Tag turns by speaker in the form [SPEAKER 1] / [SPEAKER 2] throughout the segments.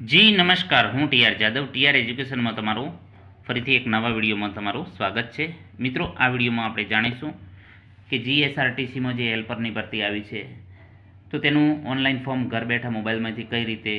[SPEAKER 1] જી, નમસ્કાર. હું TR Jadav. TR એજ્યુકેશનમાં તમારું ફરીથી એક નવા વિડીયોમાં તમારું સ્વાગત છે. મિત્રો, આ વિડીયોમાં આપણે જાણીશું કે જીએસઆરટીસીમાં જે હેલ્પરની ભરતી આવી છે, તો તેનું ઓનલાઈન ફોર્મ ઘર બેઠા મોબાઈલમાંથી કઈ રીતે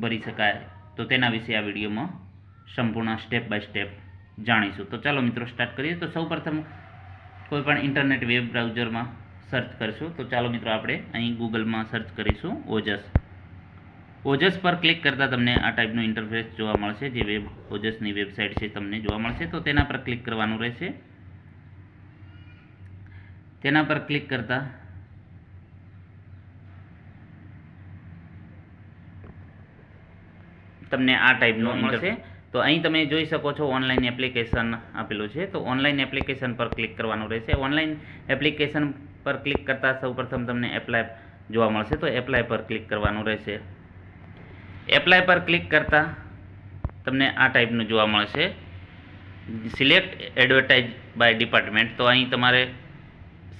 [SPEAKER 1] ભરી શકાય, તો તેના વિશે આ વિડીયોમાં સંપૂર્ણ સ્ટેપ બાય સ્ટેપ જાણીશું. તો ચાલો મિત્રો સ્ટાર્ટ કરીએ. તો સૌપ્રથમ પ્રથમ કોઈપણ ઇન્ટરનેટ વેબ બ્રાઉઝરમાં સર્ચ કરશું. તો ચાલો મિત્રો આપણે અહીં ગૂગલમાં સર્ચ કરીશું ઓજસ. ઓજસ પર ક્લિક કરતાં તમને આ ટાઈપનું ઇન્ટરફેસ જોવા મળશે જે વેબ ઓજસની વેબસાઇટ છે તમને જોવા મળશે. તો તેના પર ક્લિક કરવાનું રહેશે. તેના પર ક્લિક કરતાં તમને આ ટાઈપનું મળશે. તો અહીં તમે જોઈ શકો છો ઓનલાઈન એપ્લિકેશન આપેલું છે. તો ઓનલાઈન એપ્લિકેશન પર ક્લિક કરવાનું રહેશે. ઓનલાઈન એપ્લિકેશન પર ક્લિક કરતાં સૌપ્રથમ તમને એપ્લાય જોવા મળશે. તો એપ્લાય પર ક્લિક કરવાનું રહેશે. એપ્લાય પર ક્લિક કરતાં તમને આ ટાઈપનું જોવા મળશે. સિલેક્ટ એડવર્ટાઇઝ બાય ડિપાર્ટમેન્ટ તો અહીં તમારે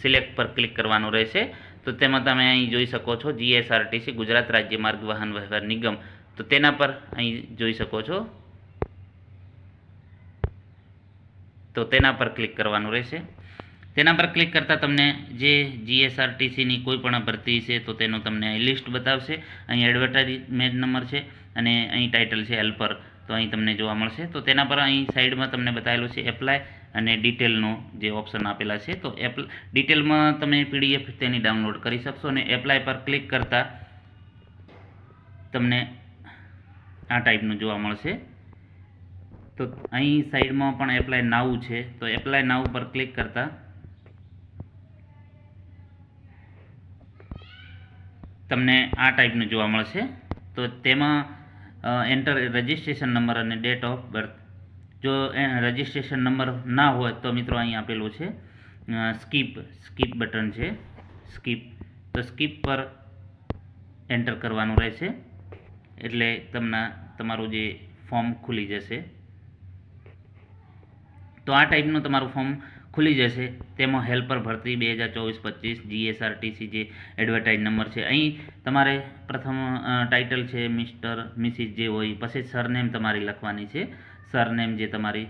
[SPEAKER 1] સિલેક્ટ પર ક્લિક કરવાનું રહેશે. તો તેમાં તમે અહીં જોઈ શકો છો જીએસઆરટીસી ગુજરાત રાજ્ય માર્ગ વાહન વ્યવહાર નિગમ. તો તેના પર અહીં જોઈ શકો છો. તો તેના પર ક્લિક કરવાનું રહેશે. તેના પર ક્લિક કરતાં તમને જે જીએસઆરટીસીની કોઈ પણ ભરતી છે, તો તેનું તમને અહીં લિસ્ટ બતાવશે. અહીં એડવર્ટાઇઝમેન્ટ નંબર છે અને અહીં ટાઇટલ છે હેલ્પર તો અહીં તમને જોવા મળશે. તો તેના પર અહીં સાઈડમાં તમને બતાવેલું છે એપ્લાય અને ડિટેલનો જે ઓપ્શન આપેલા છે, તો એપ ડિટેલમાં તમે પીડીએફ તેની ડાઉનલોડ કરી શકશો અને એપ્લાય પર ક્લિક કરતાં તમને આ ટાઈપનું જોવા મળશે. તો અહીં સાઈડમાં પણ એપ્લાય નાવું છે. તો એપ્લાય નાવ પર ક્લિક કરતાં તમને આ ટાઈપનું જોવા મળશે. તો તેમાં એન્ટર રજિસ્ટ્રેશન નંબર અને ડેટ ઓફ બર્થ જો રજિસ્ટ્રેશન નંબર ના હોય તો મિત્રો અહીં આપેલું છે સ્કીપ સ્કીપ બટન છે. સ્કીપ તો સ્કીપ પર એન્ટર કરવાનું રહેશે. એટલે તમને તમારું જે ફોર્મ ખુલી જશે. તો આ ટાઈપનું તમારું ફોર્મ ખુલી જશે. તેમાં હેલ્પર ભરતી બે હજાર ચોવીસ પચીસ જીએસઆરટીસી જે એડવર્ટાઇઝ નંબર છે. અહીં તમારે પ્રથમ ટાઇટલ છે મિસ્ટર મિસિસ જે હોય, પછી સરનેમ તમારી લખવાની છે. સરનેમ જે તમારી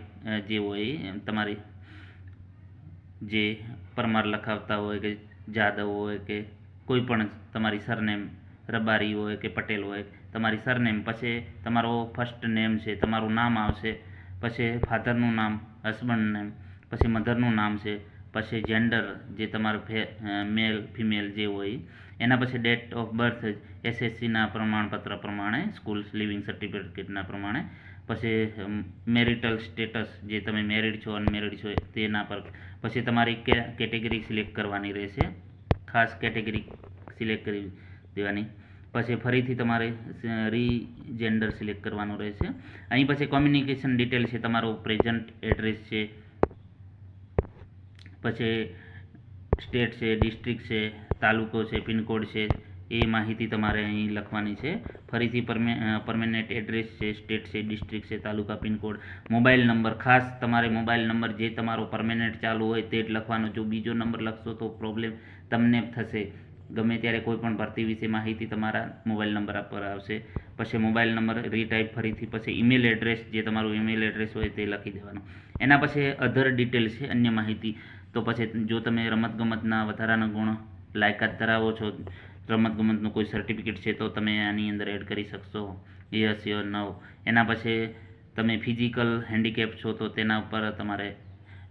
[SPEAKER 1] જે હોય તમારી જે પરમાર લખાવતા હોય કે જાદવ હોય કે કોઈ પણ તમારી સરનેમ રબારી હોય કે પટેલ હોય, તમારી સરનેમ પછી તમારો ફર્સ્ટ નેમ છે, તમારું નામ આવશે, પછી ફાધરનું નામ હસબન્ડ નેમ પછી મધરનું નામ છે, પછી જેન્ડર જે તમારું મેલ ફિમેલ જે હોય, એના પછી ડેટ ઓફ બર્થ એસએસસીના પ્રમાણપત્ર પ્રમાણે સ્કૂલ લિવિંગ સર્ટિફિકેટના પ્રમાણે, પછી મેરિટલ સ્ટેટસ જે તમે મેરિડ છો અનમેરિડ છો, તેના પર, પછી તમારી કે કેટેગરી સિલેક્ટ કરવાની રહેશે, ખાસ કેટેગરી સિલેક્ટ કરી દેવાની, પછી ફરીથી તમારે રીજેન્ડર સિલેક્ટ કરવાનું રહેશે, અહીં પછી કોમ્યુનિકેશન ડિટેલ છે, તમારું પ્રેઝન્ટ એડ્રેસ છે પછી સ્ટેટ છે, ડિસ્ટ્રિક્ટ છે, તાલુકો છે, પિનકોડ છે, એ માહિતી તમારે અહીં લખવાની છે. ફરીથી પરમે પરમેનન્ટ એડ્રેસ છે, સ્ટેટ છે, ડિસ્ટ્રિક્ટ છે, તાલુકા, પિનકોડ. મોબાઈલ નંબર, ખાસ તમારે મોબાઈલ નંબર જે તમારો પરમેનન્ટ ચાલુ હોય તે જ લખવાનો. જો બીજો નંબર લખશો તો પ્રોબ્લેમ તમને થશે. ગમે ત્યારે કોઈ પણ ભરતી વિશે માહિતી તમારા મોબાઈલ નંબર પર આવશે. પછી મોબાઈલ નંબર રીટાઈપ ફરીથી, પછી ઈમેલ એડ્રેસ જે તમારું ઈમેલ એડ્રેસ હોય તે લખી દેવાનું. એના પછી અધર ડિટેલ છે, અન્ય માહિતી. તો પછી જો તમે રમતગમતના વધારાના ગુણ લાયકાત ધરાવો છો, રમતગમતનું કોઈ સર્ટિફિકેટ છે, તો તમે આની અંદર એડ કરી શકશો. યસ યોર નવ એના પછી તમે ફિઝિકલ હેન્ડીકેપ છો, તો તેના ઉપર તમારે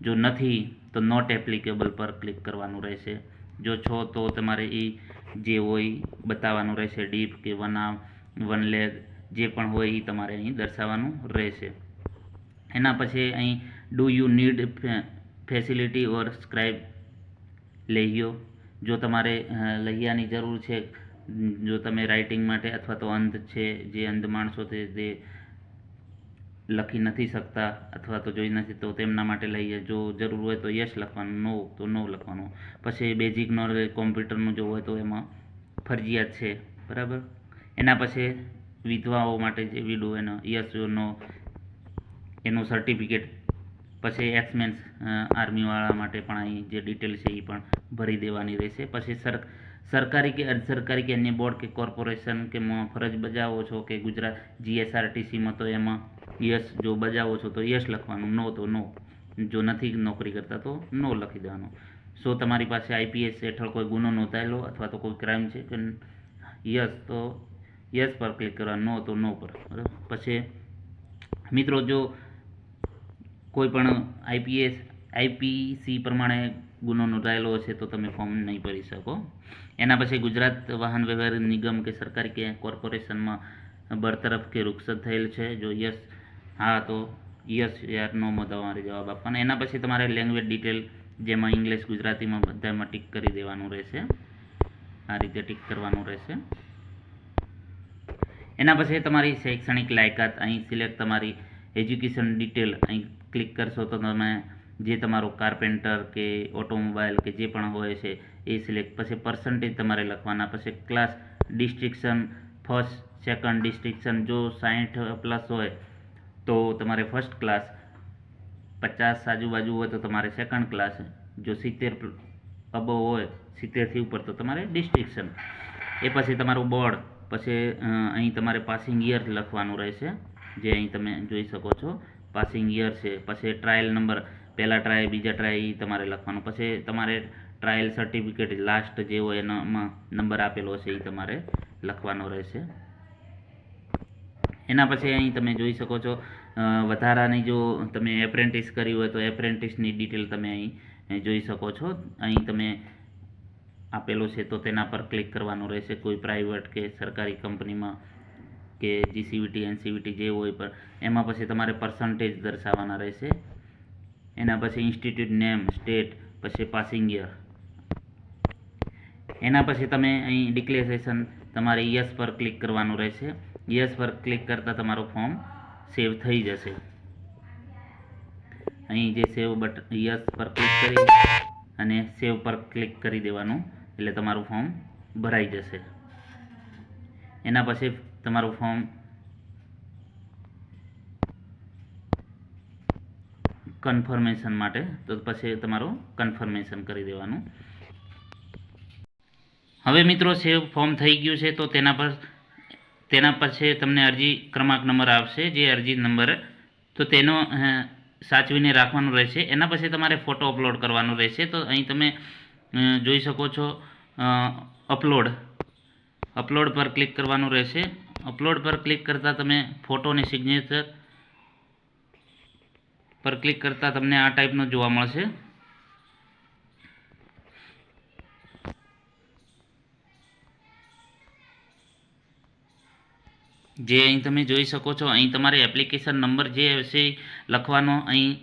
[SPEAKER 1] જો નથી, તો નોટ એપ્લિકેબલ પર ક્લિક કરવાનું રહેશે. જો છો, તો તમારે એ જે હોય બતાવવાનું રહેશે. ડીપ કે વન આર્મ વન લેગ, જે પણ હોય એ તમારે અહીં દર્શાવવાનું રહેશે. એના પછી અહીં do you need facility or scribe લઈયો જો તમારે લહિયાની જરૂર છે, જો તમે રાઇટિંગ માટે અથવા તો અંધ છે, જે અંધ માણસો છે તે લખી નથી શકતા અથવા તો જોઈ નથી, તો તેમના માટે લઈએ જો જરૂર હોય તો યસ લખવાનું, નો, તો નો લખવાનું. પછી બેઝિક નોલેજ કોમ્પ્યુટરનું જો હોય તો એમાં ફરજિયાત છે. બરાબર? એના પછી વિધવાઓ માટે જે વિડો એનો યસ નો, એનું સર્ટિફિકેટ પછી એક્સમેન્સ આર્મીવાળા માટે પણ અહીં જે ડિટેલ છે એ પણ ભરી દેવાની રહેશે. પછી સર, સરકારી કે અર્ધ સરકારી કે અન્ય બોર્ડ કે કોર્પોરેશન કે ફરજ બજાવો છો કે ગુજરાત જીએસઆરટીસીમાં તો એમાં યસ જો બજાવો છો તો યસ લખવાનું, નો તો નો. જો નથી નોકરી કરતા તો નો લખી દેવાનો. સો તમારી પાસે આઈપીએસ હેઠળ કોઈ ગુનો નોંધાયેલો અથવા તો કોઈ ક્રાઇમ છે કે યસ તો યસ પર ક્લિક કરવા, નો તો નો પર. બરાબર? પછી મિત્રો જો કોઈ પણ આઈપીએસ, આઈપીસી પ્રમાણે ગુનો નોંધાયેલો હશે તો તમે ફોર્મ નહીં ભરી શકો. એના પછી ગુજરાત વાહન વ્યવહાર નિગમ કે સરકારી કે કોર્પોરેશનમાં બરતરફ કે રૂખસત થયેલ છે. જો યસ, હા તો યસ, યાર નોમાં તમારે જવાબ આપવાનો. એના પછી તમારે લેંગ્વેજ ડિટેલ જેમાં ઇંગ્લિશ ગુજરાતીમાં બધામાં ટીક કરી દેવાનું રહેશે. આ રીતે ટીક કરવાનું રહેશે. એના પછી તમારી શૈક્ષણિક લાયકાત. અહીં સિલેક્ટ તમારી એજ્યુકેશન ડિટેલ અહીં ક્લિક કરશો તો તમે જે તમારો કાર્પેન્ટર કે ઓટોમોબાઈલ કે જે પણ હોય છે એ સિલેક્ટ પછી પર્સન્ટેજ તમારે લખવાના પછી class distinction first second distinction જો સાહીઠ પ્લસ હોય તો તમારે ફર્સ્ટ ક્લાસ પચાસ આજુબાજુ હોય તો તમારે સેકન્ડ ક્લાસ જો સિત્તેર અબો હોય સિત્તેરથી ઉપર તો તમારે ડિસ્ટ્રિક્શન એ પછી તમારું બોર્ડ પછી અહીં તમારે પાસિંગ યર લખવાનું રહેશે. જે અહીં તમે જોઈ શકો છો. પાસિંગ યર છે. પછી ટ્રાયલ નંબર પહેલા ટ્રાય બીજા ટ્રાય એ તમારે લખવાનું. પછી તમારે ટ્રાયલ સર્ટિફિકેટ લાસ્ટ જે હોય એનામાં નંબર આપેલો છે એ તમારે લખવાનો રહેશે. એના પછી અહીં તમે જોઈ શકો છો વધારાની જો તમે એપ્રેન્ટિસ કરી હોય તો એપ્રેન્ટિસની ડિટેલ તમે અહીં જોઈ શકો છો. અહીં તમે આપેલો છે તો તેના પર ક્લિક કરવાનું રહેશે. કોઈ પ્રાઇવેટ કે સરકારી કંપનીમાં કે જીસીવીટી એનસીવીટી જે હોય પર એમાં પછી તમારે પર્સન્ટેજ દર્શાવવાના રહેશે. એના પછી ઇન્સ્ટિટ્યૂટ નેમ સ્ટેટ પછી પાસિંગ યર એના પછી તમે અહીં ડિક્લેરેશન તમારે યસ પર ક્લિક કરવાનું રહેશે. યસ પર ક્લિક કરતાં તમારું ફોર્મ સેવ થઈ જશે. અહીં જે સેવ બટ યસ પર ક્લિક કરી અને સેવ પર ક્લિક કરી દેવાનું. એટલે તમારું ફોર્મ ભરાઈ જશે. એના પછી તમારું ફોર્મ કન્ફર્મેશન માટે. તો પછી તમારું કન્ફર્મેશન કરી દેવાનું. હવે મિત્રો સેવ ફોર્મ થઈ ગયું છે, તો તેના પર તેના પછી તમને અરજી ક્રમાંક નંબર આવશે, જે અરજી નંબર. તો તેનો સાચવીને રાખવાનું રહેશે. એના પછી તમારે ફોટો અપલોડ કરવાનો રહેશે. તો અહીં તમે જોઈ શકો છો અપલોડ અપલોડ પર ક્લિક કરવાનું રહેશે. અપલોડ પર ક્લિક કરતાં તમે ફોટો અને સિગ્નેચર પર ક્લિક કરતાં તમને આ ટાઈપનો જોવા મળશે. જે અહીં તમે જોઈ શકો છો, અહીં તમારે એપ્લિકેશન નંબર જે હશે લખવાનો, અહીં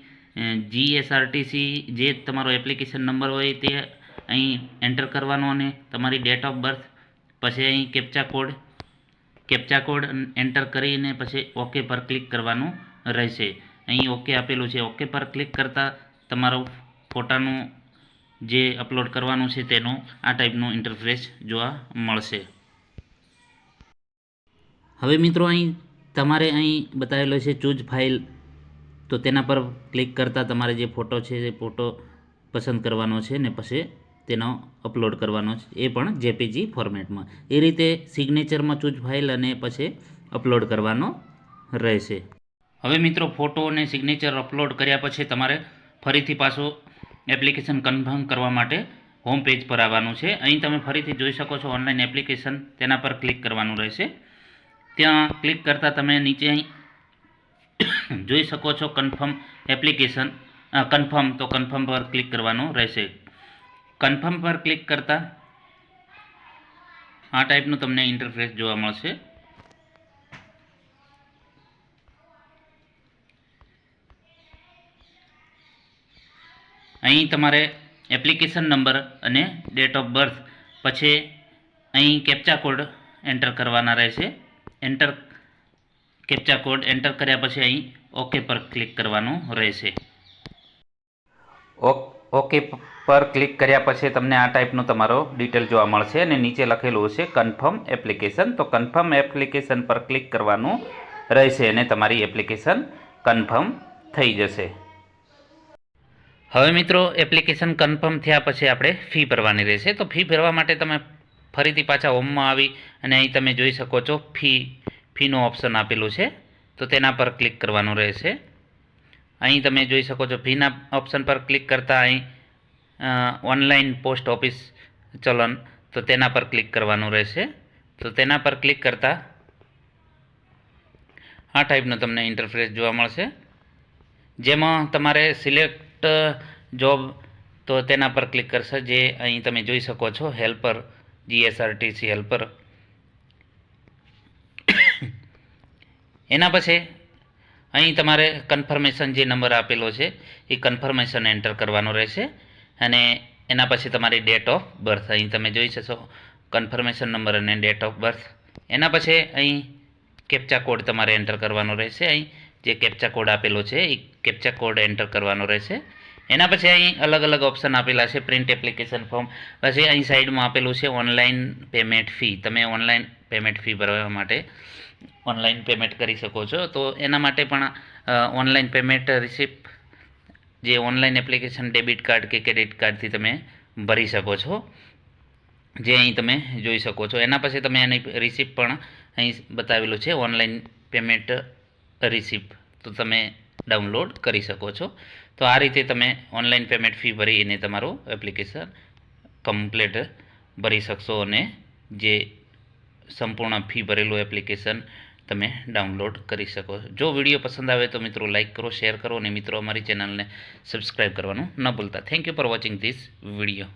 [SPEAKER 1] જીએસઆરટીસી જે તમારો એપ્લિકેશન નંબર હોય તે અહીં એન્ટર કરવાનો અને તમારી ડેટ ઓફ બર્થ પછી અહીં captcha code captcha code enter કરીને પછી ઓકે પર ક્લિક કરવાનું રહેશે. અહીં ઓકે આપેલું છે. ઓકે પર ક્લિક કરતાં તમારો ફોટાનું જે અપલોડ કરવાનું છે તેનું આ ટાઈપનું ઇન્ટરફેસ જોવા મળશે. હવે મિત્રો અહીં તમારે અહીં બતાવેલો છે ચૂઝ ફાઇલ તો તેના પર ક્લિક કરતાં તમારે જે ફોટો છે એ ફોટો પસંદ કરવાનો છે ને પછી તેનો અપલોડ કરવાનો છે એ પણ જેપીજી ફોર્મેટમાં એ રીતે સિગ્નેચરમાં ચૂઝ ફાઇલ અને પછી અપલોડ કરવાનો રહેશે. હવે મિત્રો ફોટો અને સિગ્નેચર અપલોડ કર્યા પછી તમારે ફરીથી પાછું એપ્લિકેશન કન્ફર્મ કરવા માટે હોમ પેજ પર આવવાનું છે. અહીં તમે ફરીથી જોઈ શકો છો ઓનલાઈન એપ્લિકેશન તેના પર ક્લિક કરવાનું રહેશે. ત્યાં ક્લિક કરતાં તમે નીચે અહીં જોઈ શકો છો કન્ફર્મ એપ્લિકેશન કન્ફર્મ તો કન્ફર્મ પર ક્લિક કરવાનું રહેશે. કન્ફર્મ પર ક્લિક કરતાં આ ટાઈપનું તમને ઇન્ટરફેસ જોવા મળશે. અહીં તમારે એપ્લિકેશન નંબર અને ડેટ ઓફ બર્થ પછી અહીં કેપ્ચા કોડ એન્ટર કરવાના રહેશે. એન્ટર કેપ્ચા કોડ એન્ટર કર્યા પછી અહીં ઓકે પર ક્લિક કરવાનું રહેશે. ઓકે પર ક્લિક કર્યા પછી તમને આ ટાઈપનું તમારો ડિટેલ જોવા મળશે અને નીચે લખેલું હશે કન્ફર્મ એપ્લિકેશન તો કન્ફર્મ એપ્લિકેશન પર ક્લિક કરવાનું રહેશે અને તમારી એપ્લિકેશન કન્ફર્મ થઈ જશે. હવે મિત્રો એપ્લિકેશન કન્ફર્મ થયા પછી આપણે ફી ભરવાની રહેશે. તો ફી ભરવા માટે તમે ફરીથી પાછા હોમમાં આવી અને અહીં તમે જોઈ શકો છો ફી ફીનું ઓપ્શન આપેલું છે. તો તેના પર ક્લિક કરવાનું રહેશે. અહીં તમે જોઈ શકો છો. ફીના ઓપ્શન પર ક્લિક કરતાં અહીં ઓનલાઈન પોસ્ટ ઓફિસ ચલન તો તેના પર ક્લિક કરવાનું રહેશે. તો તેના પર ક્લિક કરતાં આ ટાઈપનો તમને ઇન્ટરફેસ જોવા મળશે. જેમાં તમારે સિલેક્ટ જોબ તો તેના પર ક્લિક કરશે. જે અહીં તમે જોઈ શકો છો હેલ્પર જીએસઆરટીસી હેલ્પર એના પછી અહીં તમારે કન્ફર્મેશન જે નંબર આપેલો છે, એ કન્ફર્મેશન એન્ટર કરવાનો રહેશે અને એના પછી તમારી ડેટ ઓફ બર્થ અહીં તમે જોઈ શકશો કન્ફર્મેશન નંબર અને ડેટ ઓફ બર્થ એના પછી અહીં કેપ્ચા કોડ તમારે એન્ટર કરવાનો રહેશે. અહીં જે કેપ્ચા કોડ આપેલો છે, એ કેપ્ચા કોડ એન્ટર કરવાનો રહેશે. એના પછી અહીં અલગ અલગ ઓપ્શન આપેલા છે પ્રિન્ટ એપ્લિકેશન ફોર્મ પછી અહીં સાઈડમાં આપેલું છે ઓનલાઈન પેમેન્ટ ફી તમે ઓનલાઈન પેમેન્ટ ફી ભરવા માટે ઓનલાઈન પેમેન્ટ કરી શકો છો. તો એના માટે પણ ઓનલાઈન પેમેન્ટ રિસિપ્ટ જે ઓનલાઈન એપ્લિકેશન ડેબિટ કાર્ડ કે ક્રેડિટ કાર્ડથી તમે ભરી શકો છો. જે અહીં તમે જોઈ શકો છો. એના પછી તમે એની રિસિપ્ટ પણ અહીં બતાવેલું છે ઓનલાઈન પેમેન્ટ રિસિપ્ટ તો તમે ડાઉનલોડ કરી શકો છો. તો આ રીતે તમે ઓનલાઈન પેમેન્ટ ફી ભરીને તમારું એપ્લિકેશન કમ્પ્લીટ ભરી શકશો અને જે સંપૂર્ણ ફી ભરેલું એપ્લિકેશન તમે ડાઉનલોડ કરી શકો. જો વીડિયો પસંદ આવે તો મિત્રો લાઇક કરો, શેર કરો અને મિત્રો અમારી ચેનલને સબસ્ક્રાઈબ કરવાનું ન ભૂલતા. Thank you for watching this video